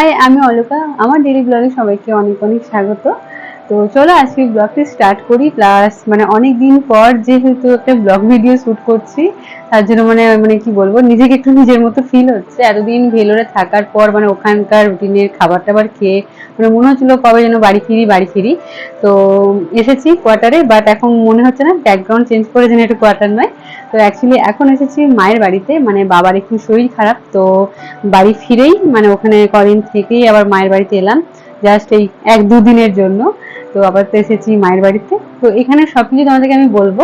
High আমি অলকা। আমার daily ব্লগে সবাইকে অনেক অনেক স্বাগত। তো চলো আজকে ব্লগটি স্টার্ট করি। প্লাস মানে অনেক দিন পর যেহেতু একটা ব্লগ ভিডিও শ্যুট করছি, তার জন্য মানে মানে কি বলব, নিজেকে একটু নিজের মতো ফিল হচ্ছে। এতদিন ভেলোরে থাকার পর মানে ওখানকার রুটিনের খাবার টাবার খেয়ে মানে মনে হচ্ছিল কবে যেন বাড়ি ফিরি বাড়ি ফিরি। তো এসেছি কোয়ার্টারে বাট এখন মনে হচ্ছে না ব্যাকগ্রাউন্ড চেঞ্জ করে যেন এটা কোয়ার্টার নয়। তো অ্যাকচুয়ালি এখন এসেছি মায়ের বাড়িতে মানে বাবার একটু শরীর খারাপ, তো বাড়ি ফিরেই মানে ওখানে কদিন থেকেই আবার মায়ের বাড়িতে এলাম। জাস্ট এই এক দুদিনের জন্য। তো আবার তো এসেছি মায়ের বাড়িতে। তো এখানে সব কিছু তোমাদেরকে আমি বলব।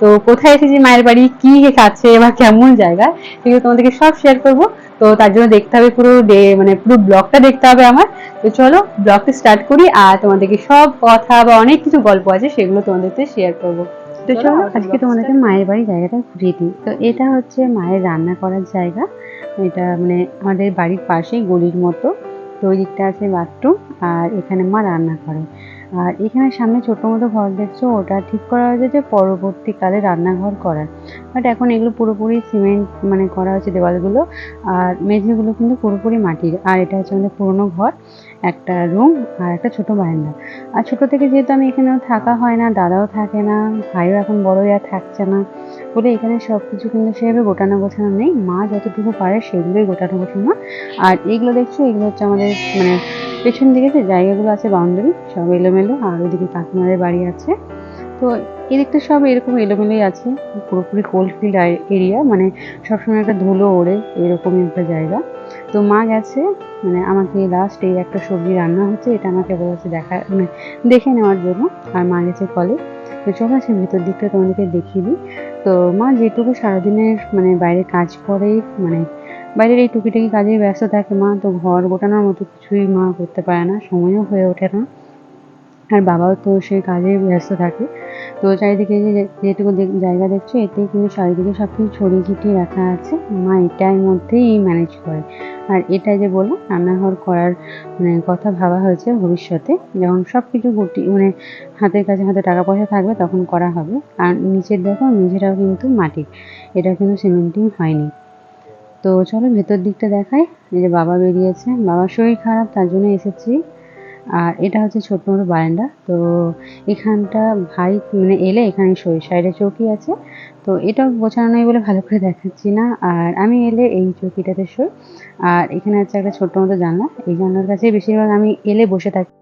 তো কোথায় এসেছি মায়ের বাড়ি কি আছে বা কেমন জায়গা সেগুলো তোমাদেরকে সব শেয়ার করব। তো তার জন্য দেখতে হবে পুরো ডে মানে পুরো ব্লগটা দেখতে হবে আমার। তো চলো ব্লগটা স্টার্ট করি আর তোমাদেরকে সব কথা বা অনেক কিছু গল্প আছে সেগুলো তোমাদেরকে শেয়ার করব। তো চলো আজকে তোমাদেরকে মায়ের বাড়ি জায়গাটা ঘুরিয়ে দিই। তো এটা হচ্ছে মায়ের রান্না করার জায়গা। এটা মানে আমাদের বাড়ির পাশেই গলির মতো। তো ওই দিকটা আছে বাথরুম আর এখানে মা রান্না করে। আর এখানে সামনে ছোট মতো ঘর দেখছ, ওটা ঠিক করা হয়েছে যে পরবর্তীকালে রান্নাঘর করার। বাট এখন এগুলো পুরোপুরি সিমেন্ট মানে করা হয়েছে দেওয়ালগুলো, আর মেঝেগুলো কিন্তু পুরোপুরি মাটির। আর এটা হচ্ছে আমাদের পুরোনো ঘর। একটা রুম আর একটা ছোট বারান্দা। আর ছোট থেকে যেহেতু আমি এখানে থাকা হয় না, দাদাও থাকে না, ভাইও এখন বড়ই আর থাকছে না, বলে এখানে সব কিছু কিন্তু সেভাবে গোটানো গোছানো নেই। মা যতটুকু পারে সেগুলোই গোটানো গোছানো। আর এইগুলো দেখছ, এগুলো হচ্ছে আমাদের মানে পেছন দিকে যে জায়গাগুলো আছে বাউন্ডারি সব এলোমেলো। আর ওইদিকে কাকিমাদের বাড়ি আছে। তো এদিকটা সব এরকম এলোমেলোই আছে, পুরোপুরি কোল্ড ফিল্ড এরিয়া মানে সবসময় একটা ধুলো ওড়ে, এরকমই একটা জায়গা। তো মা গেছে মানে আমাকে লাস্ট এই একটা সবজি রান্না হচ্ছে, এটা আমাকে বলেছে দেখা মানে দেখে নেওয়ার জন্য, আর মা গেছে কলে। তো চলো আসে ভেতর দিকটা তোমাদেরকে দেখিয়ে দিই। তো মা যেটুকু সারাদিনের মানে বাইরে কাজ করে মানে বাইরের এই টুকিটাকি কাজে ব্যস্ত থাকে মা, তো ঘর গোটানোর মতো কিছুই মা করতে পারে না, সময়ও হয়ে ওঠে না। আর বাবাও তো সে কাজে ব্যস্ত থাকে। তো চারিদিকে যে যেটুকু জায়গা দেখছ এতেই কিন্তু চারিদিকে সব কিছু ছড়িয়ে ছিটিয়ে রাখা আছে। মা এটার মধ্যেই ম্যানেজ করে। আর এটা যে বলল রান্নাঘর করার মানে কথা ভাবা হয়েছে ভবিষ্যতে। যখন সব কিছু গুটি মানে হাতের কাছে হাতে টাকা পয়সা থাকবে, তখন করা হবে। আর নিচের দেখো, মেঝেটাও কিন্তু মাটির। এটা কিন্তু সিমেন্টিং হয়নি। তো চলো ভেতর দিকটা দেখাই। এই যে বাবা বেরিয়েছে। বাবার শরীর খারাপ, তার জন্য এসেছি। আর এটা হচ্ছে ছোট্ট মতো বারান্দা। তো এখানটা ভাই মানে এলে এখানে সাইডে চৌকি আছে। তো এটা গোছানো নেই বলে ভালো করে দেখাচ্ছি না। আর আমি এলে এই চৌকিটাতে শোই। আর এখানে আছে একটা ছোট্ট মতো জানলা। এই জানলার কাছে বেশিরভাগ আমি এলে বসে থাকি।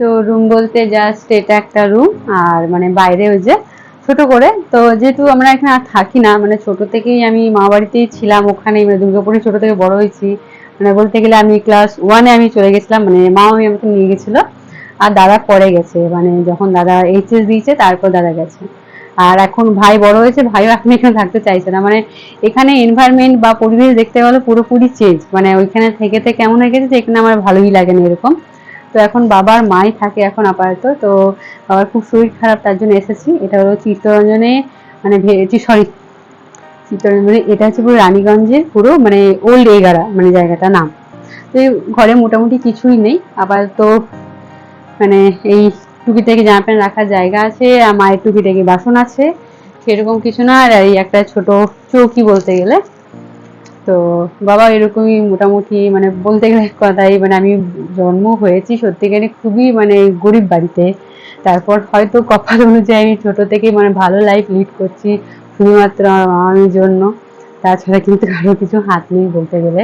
তো রুম বলতে জাস্ট এটা একটা রুম আর মানে বাইরে ওই যে ছোট করে। তো যেহেতু আমরা এখানে আর থাকি না মানে ছোট থেকেই আমি মা বাড়িতেই ছিলাম, ওখানেই মানে দুর্গাপুরে ছোট থেকে বড় হয়েছি। মানে বলতে গেলে আমি ক্লাস ওয়ানে আমি চলে গেছিলাম মানে মা আমি আমাকে নিয়ে গেছিল, আর দাদা পরে গেছে মানে যখন দাদা এইচএস দিয়েছে, তারপর দাদা গেছে। আর এখন ভাই বড় হয়েছে, ভাইও এখন এখানে থাকতে চাইছে না। মানে এখানে এনভায়রনমেন্ট বা পরিবেশ দেখতে গেলে পুরোপুরি চেঞ্জ মানে ওইখানে থেকে থেকে এমন হয়ে গেছে যে এখানে আমার ভালোই লাগে না এরকম। তো এখন বাবার মাই থাকে এখন আপাতত, তো বাবার খুব শরীর খারাপ, তার জন্য এসেছি। এটা হলো চিত্তরঞ্জনে মানে সরি চিত্তরঞ্জনে এটা হচ্ছে পুরো রানীগঞ্জের পুরো মানে ওল্ড এগারা মানে জায়গাটা নাম। তো ঘরে মোটামুটি কিছুই নেই। আপাতত মানে এই টুকিটাকি জামা প্যান্ট রাখার জায়গা আছে, আর মায়ের টুকিটাকি বাসন আছে। সেরকম কিছু না, আর এই একটা ছোট চৌকি বলতে গেলে। তো বাবা এরকমই মোটামুটি মানে বলতে গেলে কথাই মানে আমি জন্ম হয়েছি সত্যিকারে খুবই মানে গরিব বাড়িতে। তারপর হয়তো কপাল অনুযায়ী আমি ছোট থেকে মানে ভালো লাইফ লিড করছি। শুধুমাত্র আমার জন্য। তাছাড়া কিন্তু কারও কিছু হাত নেই বলতে গেলে।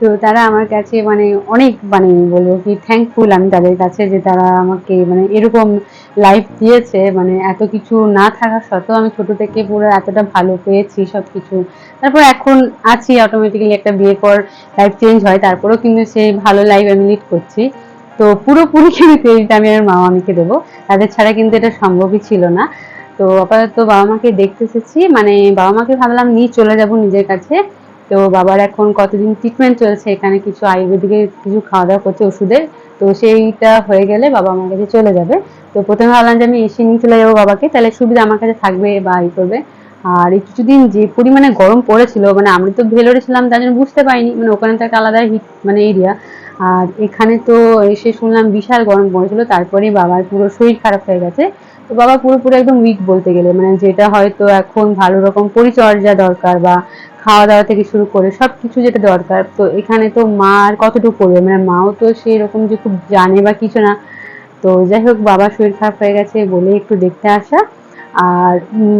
তো তারা আমার কাছে মানে অনেক মানে বলব কি থ্যাঙ্কফুল আমি তাদের কাছে যে তারা আমাকে মানে এরকম লাইফ দিয়েছে। মানে এত কিছু না থাকা সত্ত্বেও আমি ছোট থেকে পুরো এতটা ভালো পেয়েছি সব কিছু তারপর এখন আছি অটোমেটিক্যালি একটা বিয়ে পর লাইফ চেঞ্জ হয়, তারপরেও কিন্তু সেই ভালো লাইফ আমি লিড করছি। তো পুরোপুরি কিন্তু ক্রেডিট আমি আমার মা মামিকে দেবো? তাদের ছাড়া কিন্তু এটা সম্ভবই ছিল না। তো আপাতত বাবা মাকে দেখতে এসেছি। মানে বাবা মাকে ভাবলাম নিয়ে চলে যাব নিজের কাছে। তো বাবার এখন কতদিন ট্রিটমেন্ট চলছে, এখানে কিছু আয়ুর্বেদিকের কিছু খাওয়া দাওয়া করছে ওষুধের, তো সেইটা হয়ে গেলে বাবা আমার কাছে চলে যাবে। তো প্রথমে ভাবলাম যে আমি এসে নিয়ে চলে যাব বাবাকে, তাহলে সুবিধা আমার কাছে থাকবে বা ই করবে। আর এই কিছুদিন যে পরিমাণে গরম পড়েছিল মানে আমি তো ভেলোরে ছিলাম, তার জন্য বুঝতে পারিনি মানে ওখানে তো একটা আলাদা হিট মানে এরিয়া আর এখানে তো এসে শুনলাম বিশাল গরম পড়েছিল তারপরে বাবার পুরো শরীর খারাপ হয়ে গেছে। তো বাবা পুরোপুরি একদম উইক বলতে গেলে মানে যেটা হয়তো এখন ভালো রকম পরিচর্যা দরকার বা খাওয়া দাওয়া থেকে শুরু করে সব কিছু যেটা দরকার, তো এখানে তো মা আর কতটুকু করবে মানে মাও তো সেই রকম যে খুব জানে বা কিছু না। তো যাই হোক, বাবার শরীর খারাপ হয়ে গেছে বলে একটু দেখতে আসা। আর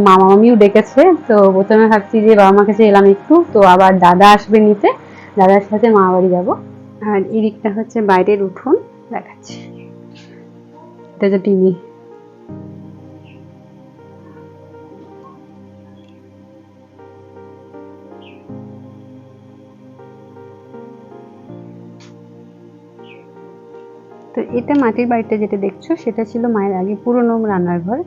মামা মামিও ডেকেছে, তো প্রথমে ভাবছি যে বাবা মার কাছে এলাম একটু, তো আবার দাদা আসবে নিতে, দাদার সাথে মা বাড়ি যাব। আর এদিকটা হচ্ছে বাইরের উঠোন, দেখাচ্ছি। এটা হচ্ছে টিভি। তো এটা মাটির বাড়িটা যেটা দেখছ, সেটা ছিল মায়ের আগে পুরনো রান্নার ঘর।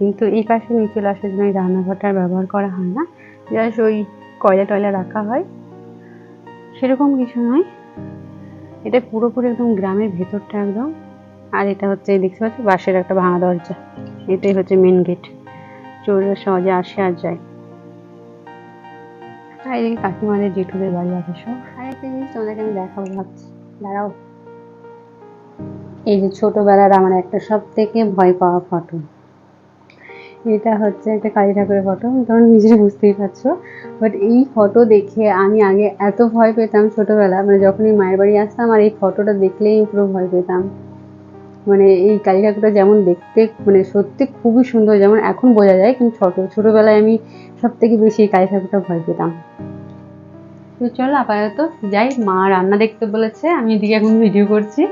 কিন্তু এই পাশে নিয়ে চলে আসার জন্য রান্নাঘরটা ব্যবহার করা হয় না জাস্ট ওই কয়লা টয়লা রাখা হয়, সেরকম কিছু নয়। এটা পুরোপুরি একদম গ্রামের ভেতরটা একদম। আর এটা হচ্ছে, দেখতে পাচ্ছি বাঁশের একটা ভাঙা দরজা। এটাই হচ্ছে মেন গেট চোররা সহজে আসে আর যায়। আর এদিকে কাকিমাদের, জেঠুদের বাড়ি আছে সব। আর একটা জিনিস তোমাদেরকে আমি দেখাবো, ভাবছি। দাঁড়াও। এই যে ছোটবেলার আমার একটা সব থেকে ভয় পাওয়া ফটো এটা হচ্ছে একটা কালী ঠাকুরের ফটো তোমরা নিজেই বুঝতেই পারছ। বাট এই ফটো দেখে আমি আগে এত ভয় পেতাম ছোটবেলা মানে যখনই মায়ের বাড়ি আসতাম আর এই ফটোটা দেখলেই পুরো ভয় পেতাম। মানে এই কালী ঠাকুরটা যেমন দেখতে মানে সত্যি খুবই সুন্দর, যেমন এখন বোঝা যায়, কিন্তু ছোট, ছোটবেলায় আমি সব থেকে বেশি এই কালী ঠাকুরটা ভয় পেতাম। তো চলো আপাতত যাই, মা রান্না দেখতে বলেছে, আমি এদিকে এখন ভিডিও করছি।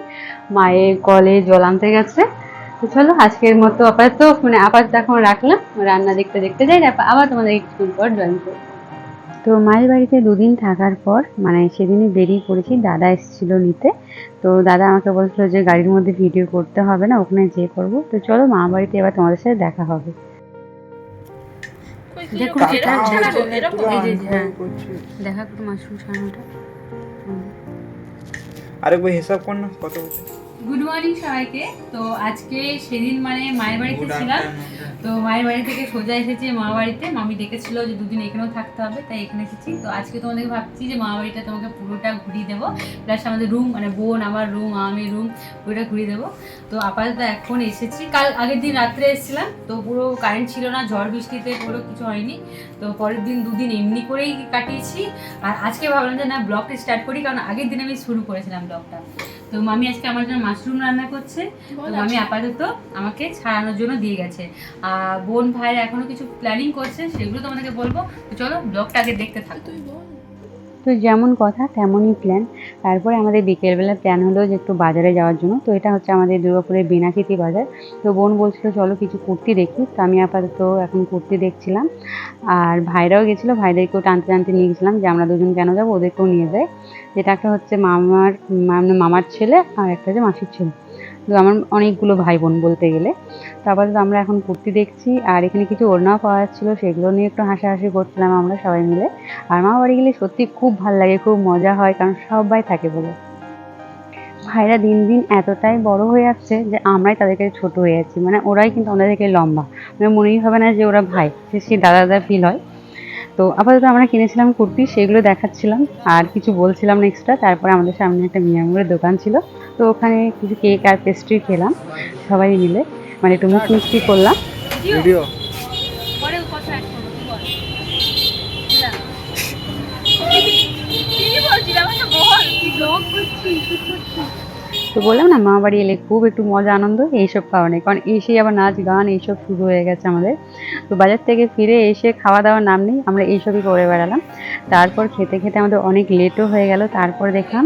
মায়ের কলে জল আনতে গেছে। তো চলো আজকের মতো আপাতত মানে আপাতত এখন রাখলাম। রান্না দেখতে দেখতে যাই আবার তোমাদের কিছুক্ষণ পর জয়েন করব। তো মায়ের বাড়িতে দুদিন থাকার পর মানে সেদিনই বেরিয়ে পড়েছি দাদা এসেছিল নিতে। তো দাদা আমাকে বলছিল যে গাড়ির মধ্যে ভিডিও করতে হবে না ওখানে যেয়ে করব। তো চলো মা বাড়িতে এবার তোমাদের সাথে দেখা হবে। দেখো যেটা এই যে হ্যাঁ। দেখা করো মাশরুম সারানোটা আরেকবার হিসাব কর না কত হচ্ছে গুড মর্নিং সবাইকে। তো আজকে সেদিন মানে মায়ের বাড়িতে ছিলাম। তো মায়ের বাড়ি থেকে সোজা এসেছি মা বাড়িতে। মামি ডেকেছিল যে দুদিন এখানেও থাকতে হবে তাই এখানে এসেছি। তো আজকে তোমাদের ভাবছি যে মা বাড়িটা তোমাকে পুরোটা ঘুরিয়ে দেবো। প্লাস আমাদের রুম মানে বোন আমার রুম আমি রুম পুরোটা ঘুরিয়ে দেবো। তো আপাতত এখন এসেছি। কাল আগের দিন রাত্রে এসেছিলাম তো পুরো কারেন্ট ছিল না ঝড় বৃষ্টিতে পুরো কিছু হয়নি। তো পরের দিন দুদিন এমনি করেই কাটিয়েছি। আর আজকে ভাবলাম যে না ব্লগটা স্টার্ট করি কারণ আগের দিন আমি শুরু করেছিলাম ব্লগটা তো মামি আজকে আমার জন্য মাশরুম রান্না করছে। তো মামি আপাতত আমাকে ছাড়ানোর জন্য দিয়ে গেছে। আর বোন ভাই এখনও কিছু প্ল্যানিং করছে সেগুলো তোমাদেরকে বলব। তো চলো ব্লগটা আগে দেখতে থাকতো তো যেমন কথা তেমনই প্ল্যান তারপরে আমাদের বিকেলবেলা প্ল্যান হলো যে একটু বাজারে যাওয়ার জন্য। তো এটা হচ্ছে আমাদের দুর্গাপুরের বিনাকিতি বাজার। তো বোন বলছিল, চলো কিছু কুর্তি দেখি। তো আমি আপাতত এখন কুর্তি দেখছিলাম। আর ভাইরাও গেছিল, ভাইদেরকেও টানতে টানতে নিয়ে গেছিলাম যে আমরা দুজন কেন যাব, ওদেরকেও নিয়ে যাই যেটা একটা হচ্ছে মামার মানে মামার ছেলে আর একটা হচ্ছে মাসির ছেলে। আমার অনেকগুলো ভাই বোন বলতে গেলে। তো আমরা এখন কুর্তি দেখছি, আর এখানে কিছু ওড়নাও পাওয়া যাচ্ছিল, সেগুলো নিয়ে একটু হাসাহাসি করছিলাম আমরা সবাই মিলে। আর মামা বাড়ি গেলে সত্যি খুব ভালো লাগে, খুব মজা হয়, কারণ সবাই থাকে বলে। ভাইরা দিন দিন এতটাই বড় হয়ে যাচ্ছে যে আমরাই তাদের কাছে ছোট হয়ে যাচ্ছি। মানে ওরাই কিন্তু আমাদের থেকে লম্বা। মানে মনেই হবে না যে ওরা ভাই, সে দাদা দাদা ফিল হয়। তো আপাতত আমরা কিনেছিলাম কুর্তি সেগুলো দেখাচ্ছিলাম। আর কিছু বলছিলাম না এক্সট্রা তারপরে আমাদের সামনে একটা মিয়ামুরের দোকান ছিল। তো ওখানে কিছু কেক আর পেস্ট্রি খেলাম সবাই মিলে। মানে একটু মুখ মিষ্টি করলাম। ভিডিও তো বললাম না মা বাড়ি এলে খুব একটু মজা আনন্দ এইসব কারণে। কারণ এসে আবার নাচ গান এইসব শুরু হয়ে গেছে আমাদের। তো বাজার থেকে ফিরে এসে খাওয়া দাওয়ার নাম নেই, আমরা এইসবই করে বেড়ালাম। তারপর খেতে খেতে আমাদের অনেক লেটও হয়ে গেল। তারপর দেখলাম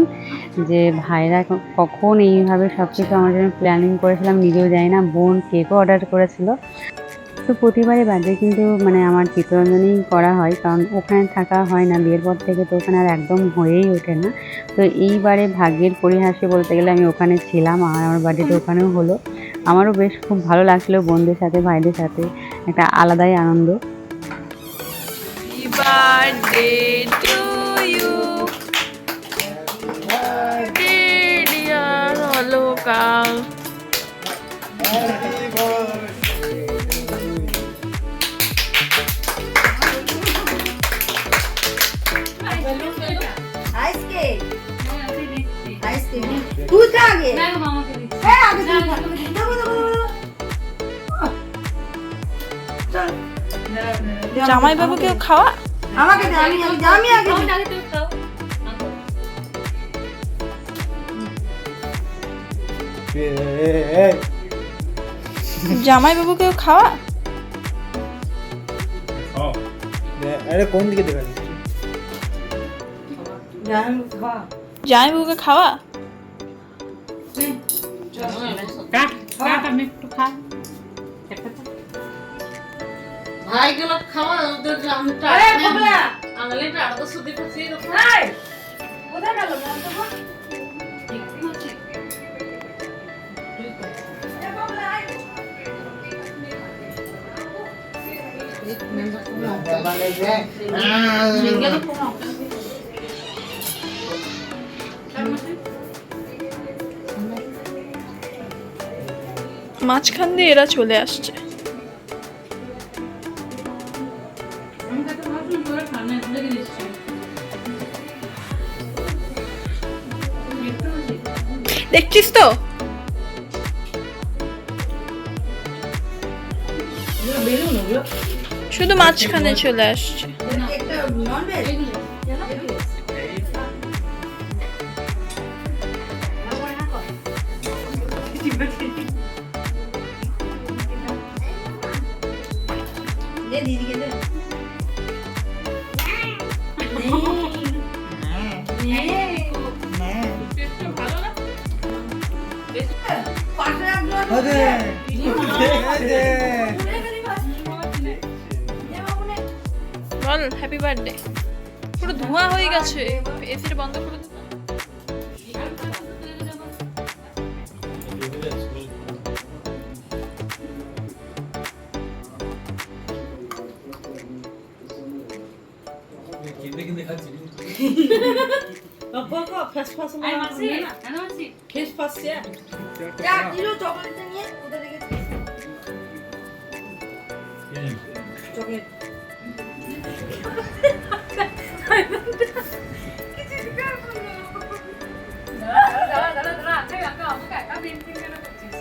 যে ভাইরা কখন এইভাবে সব কিছু আমার জন্য প্ল্যানিং করেছিলাম, নিজেও জানি না, বোন কেকও অর্ডার করেছিল। তো প্রতিবারে বাদে কিন্তু মানে আমার চিত্তরঞ্জনই করা হয়, কারণ ওখানে থাকা হয় না, বিয়ের পর থেকে তো ওখানে আর একদম হয়েই ওঠে না। তো এইবারে ভাগ্যের পরিহাসে বলতে গেলে আমি ওখানে ছিলাম, আর আমার বাড়িতে ওখানেও হলো। আমারও বেশ খুব ভালো লাগছিল বোনদের সাথে, ভাইদের সাথে। একটা আলাদাই আনন্দ। তুই আগে মামাকে দিচ্ছি। হ্যাঁ আগে জামাই বাবুকেও খাওয়া? আমাকে দে আমি আগে আমি আগে। জামাই বাবুকে খাওয়া? আরে কোন দিকে দেখা যাচ্ছে জামাই বাবুকে খাওয়া? ভাইগুলো খাওয়া ওদের আরে সুদি গেল মাঝখান দিয়ে এরা চলে আসছে। দেখছিস তো? শুধু মাঝখানে চলে আসছে। পাশে রাখল আরে আরে বল হ্যাপি বার্থডে পুরো ধোঁয়া হয়ে গেছে। এসিটা বন্ধ করে দে। আয় মাসি, কেন মাসি? যা দিলো চকলেটটা নিয়ে ওটা রেখে চকলেট দাঁড়া, দাঁড়া, দাঁড়া, দাঁড়া, আচ্ছা, একা আমাকে একা painting কেন করছিস?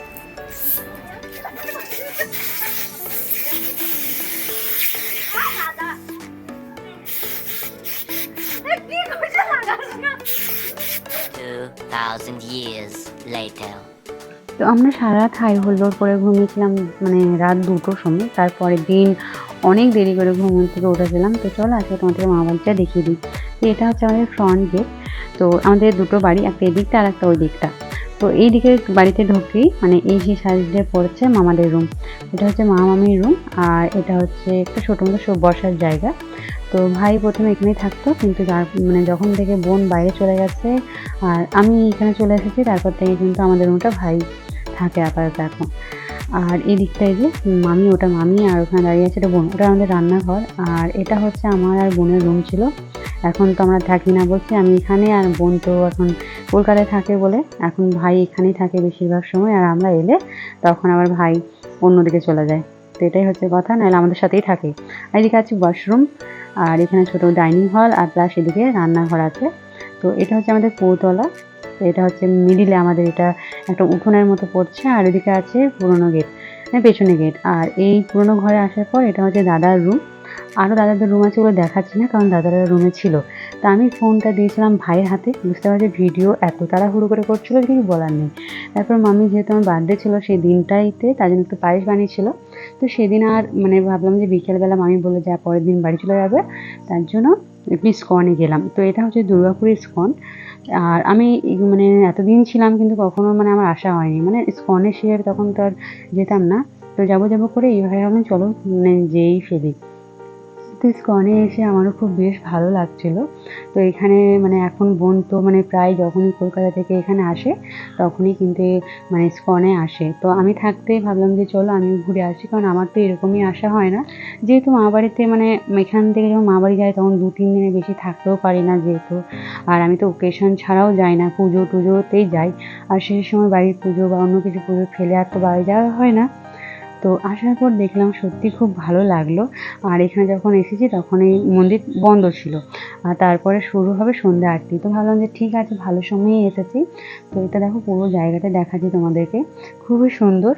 Two thousand years তো আমরা সারা হাই হুল্লোড় করে ঘুমিয়েছিলাম মানে রাত দুটোর সময়। তারপরে দিন অনেক দেরি করে ঘুম থেকে উঠেছিলাম। তো চলো আজকে তোমাদের মা বাড়িটা দেখিয়ে দিই। তো এটা হচ্ছে আমাদের ফ্রন্ট গেট তো আমাদের দুটো বাড়ি, একটা এই দিকটা আর একটা ওই দিকটা তো এই দিকের বাড়িতে ঢুকেই মানে এই সাইড দিয়ে পড়ছে মামাদের রুম এটা হচ্ছে মা মামির রুম আর এটা হচ্ছে একটা ছোটো মতো বসার জায়গা। তো ভাই প্রথমে এখানেই থাকতো, কিন্তু যার মানে যখন থেকে বোন বাইরে চলে গেছে, আর আমি এখানে চলে এসেছি, তারপর থেকে কিন্তু আমাদের রুমটা ভাই থাকে আপাতত এখন। আর এই দিকটায় যে মামি, ওটা মামি, আর ওখানে দাঁড়িয়ে আছে এটা বোন, ওটা আমাদের রান্নাঘর। আর এটা হচ্ছে আমার আর বোনের রুম ছিল। এখন তো আমরা থাকি না বলছি, আমি এখানে, আর বোন তো এখন কলকাতায় থাকে বলে এখন ভাই এখানেই থাকে বেশিরভাগ সময়, আর আমরা এলে তখন আবার ভাই অন্যদিকে চলে যায়। তো এটাই হচ্ছে কথা, নাহলে আমাদের সাথেই থাকে। এদিকে আছে ওয়াশরুম আর এখানে ছোট ডাইনিং হল আর প্লাস এদিকে রান্নাঘর আছে। তো এটা হচ্ছে আমাদের পৌতলা এটা হচ্ছে মিডিলে আমাদের এটা একটা উঠোনের মতো পড়ছে, আর এদিকে আছে পুরোনো গেট মানে পেছনে গেট আর এই পুরোনো ঘরে আসার পর এটা হচ্ছে দাদার রুম আরও দাদাদের রুম আছে ওগুলো দেখাচ্ছি না, কারণ দাদারা রুমে ছিল। তা আমি ফোনটা দিয়েছিলাম ভাইয়ের হাতে, বুঝতে পারছি ভিডিও এত তাড়াহুড়ো করে করছিল কিছু বলার নেই। তারপর মামি যেহেতু আমার বার্থডে ছিল সেই দিনটাইতে তার জন্য একটু পায়েস বানিয়েছিল। তো সেদিন আর মানে ভাবলাম যে বিকেলবেলা মামি বলে যা পরের দিন বাড়ি চলে যাবে। তার জন্য একটু স্কনে গেলাম। তো এটা হচ্ছে দুর্গাপুরের স্কন আর আমি মানে এতদিন ছিলাম কিন্তু কখনো মানে আমার আশা হয়নি। মানে স্কনে শেয়ার তখন তো আর যেতাম না। তো যাব যাব করে এইভাবে ভাবলাম, চলো মানে যেই ফেলি তো স্কনে এসে আমারও খুব বেশ ভালো লাগছিল। তো এখানে মানে এখন বোন তো মানে প্রায় যখনই কলকাতা থেকে এখানে আসে, তখনই কিন্তু মানে স্কনে আসে। তো আমি থাকতেই ভাবলাম যে চলো আমি ঘুরে আসি, কারণ আমার তো এরকমই আসা হয় না। যেহেতু মা বাড়িতে মানে এখান থেকে যখন মা বাড়ি যাই তখন দু তিন দিনের বেশি থাকতেও পারি না যেহেতু। আর আমি তো ওকেশন ছাড়াও যাই না পুজো টুজোতেই যাই। আর সেই সময় বাড়ির পুজো বা অন্য কিছু পুজো ফেলে আর তো বাড়ি যাওয়া হয় না। তো আসার পর দেখলাম সত্যি খুব ভালো লাগল। আর এখানে যখন এসেছি তখন এই মন্দির বন্ধ ছিল। আর তারপরে শুরু হবে সন্ধ্যা আরতি। তো ভাবলাম যে ঠিক আছে, ভালো সময়েই এসেছি। তো এটা দেখো পুরো জায়গাটা দেখাচ্ছি তোমাদেরকে। খুবই সুন্দর।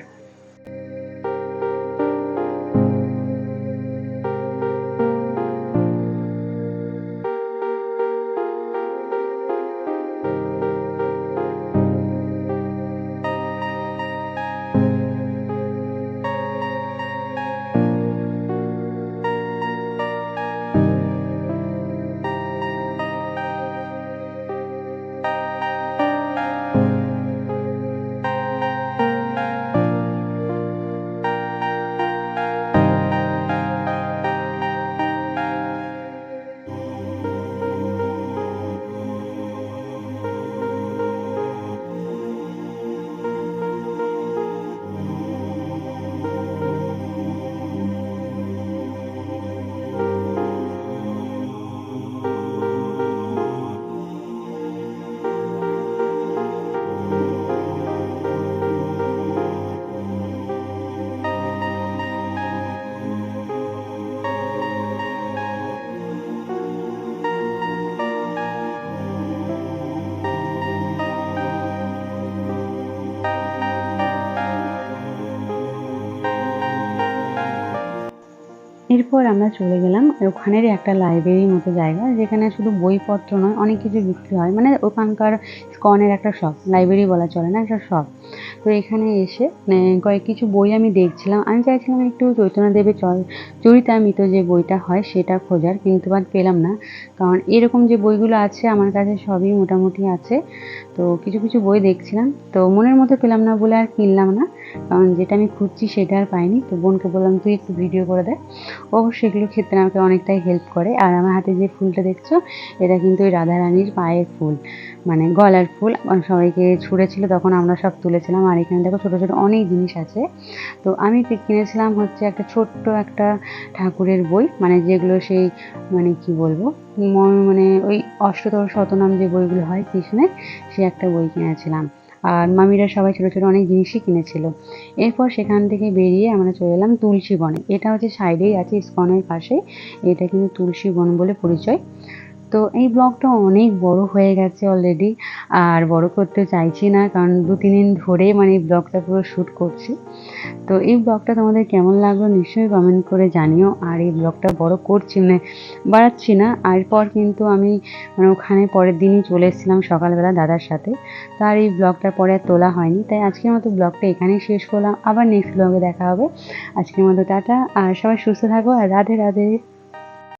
এরপর আমরা চলে গেলাম ওখানেরই একটা লাইব্রেরির মতো জায়গা, যেখানে শুধু বইপত্র নয়, অনেক কিছু বিক্রি হয়। মানে ওখানকার স্কনের একটা শপ লাইব্রেরি বলা চলে না, একটা শপ তো এখানে এসে মানে কয়েক কিছু বই আমি দেখছিলাম। আমি চাইছিলাম একটু চৈতন্যদেবের চল, চরিতামিত যে বইটা হয়, সেটা খোঁজার, কিন্তু বাট পেলাম না। কারণ এরকম যে বইগুলো আছে, আমার কাছে সবই মোটামুটি আছে। তো কিছু কিছু বই দেখছিলাম, তো মনের মতো পেলাম না বলে আর কিনলাম না। কারণ যেটা আমি খুঁজছি সেটা আর পাইনি। তো বোনকে বললাম, তুই একটু ভিডিও করে দে। ও সেগুলো ক্ষেত্রে আমাকে অনেকটাই হেল্প করে। আর আমার হাতে যে ফুলটা দেখছ, এটা কিন্তু ওই রাধারানীর পায়ের ফুল। মানে গলার ফুল। সবাইকে ছুঁড়েছিল, তখন আমরা সব তুলেছিলাম। আর এখানে দেখো ছোটো ছোটো অনেক জিনিস আছে। তো আমি কিনেছিলাম হচ্ছে একটা ছোট্ট একটা ঠাকুরের বই। মানে যেগুলো সেই মানে কি বলব মানে ওই অষ্টতর শতনাম যে বইগুলো হয় কৃষ্ণের সে একটা বই কিনেছিলাম। আর মামিরা সবাই ছোটো ছোটো অনেক জিনিসই কিনেছিল। এরপর সেখান থেকে বেরিয়ে আমরা চলে এলাম তুলসী বনে। এটা হচ্ছে সাইডেই আছে, ইস্কনের পাশে এটা কিন্তু তুলসী বন বলে পরিচয়। তো এই ব্লগটা অনেক বড় হয়ে গেছে অলরেডি আর বড় করতে চাইছি না, কারণ দু, তিন দিন ধরে মানে এই ব্লগটা পুরো শ্যুট করছি। তো এই ব্লগটা তোমাদের কেমন লাগল নিশ্চয়ই কমেন্ট করে জানিও, আর এই ব্লগটা বড় করছি মানে বাড়াচ্ছি না। এরপর কিন্তু আমি মানে ওখানে পরের দিনই চলে এসেছিলাম সকালবেলা দাদার সাথে। তার এই ব্লগটার পরে আর তোলা হয়নি, তাই আজকের মতো ব্লগটা এখানেই শেষ করলাম। আবার নেক্সট ব্লগে দেখা হবে। আজকের মতো টাটা, আর সবাই সুস্থ থাকো, আর রাধে রাধে।